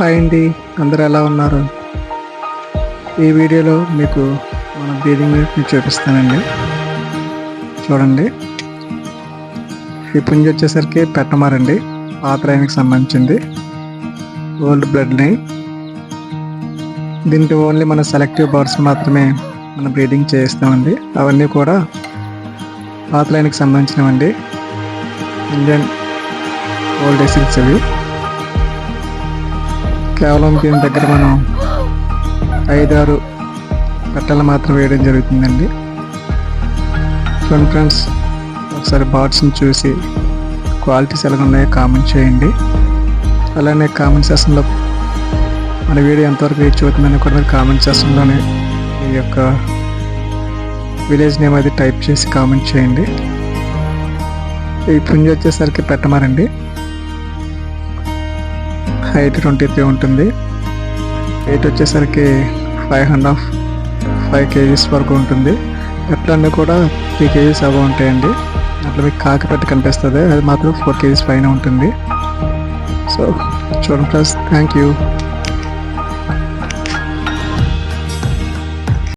Hi అండి. అందరు ఎలా ఉన్నారు? ఈ వీడియోలో మీకు మన బ్రీదింగ్ యూనిట్ని చూపిస్తానండి. చూడండి. ఈ పుంజ వచ్చేసరికి పెట్టమారండి పాత్రాయనికి సంబంధించింది. ఓల్డ్ బ్లడ్ని దీనికి ఓన్లీ మన సెలెక్టివ్ బర్డ్స్ మాత్రమే మనం బ్రీడింగ్ చేయిస్తామండి. అవన్నీ కూడా పాత్రాయనికి సంబంధించినవండి. ఇండియన్ ఓల్డ్ ఎసిల్స్ అవి. కేవలం దీని దగ్గర మనం ఐదారు పెట్టలు మాత్రం వేయడం జరుగుతుందండి. చూడండి ఫ్రెండ్స్ ఒకసారి బాట్స్ని చూసి క్వాలిటీస్ ఎలా ఉన్నాయో కామెంట్ చేయండి. అలానే కామెంట్ సెషన్లో మన వీడియో ఎంతవరకు రీచ్ అవుతుందని కూడా మీరు కామెంట్ సెషన్లోనే ఈ యొక్క విలేజ్ నేమ్ అది టైప్ చేసి కామెంట్ చేయండి. ఈ పుంజ వచ్చేసరికి పెట్టమారండి. హైట్ ట్వంటీ త్రీ ఉంటుంది. వెయిట్ వచ్చేసరికి five and half five kgs వరకు ఉంటుంది. ఎట్లన్నీ కూడా త్రీ కేజీస్ అవ ఉంటాయండి. అట్లా మీకు కాకి కనిపిస్తుంది. అది మాత్రం ఫోర్ కేజీస్ పైన ఉంటుంది. సో చూడండి ప్లస్ థ్యాంక్ యూ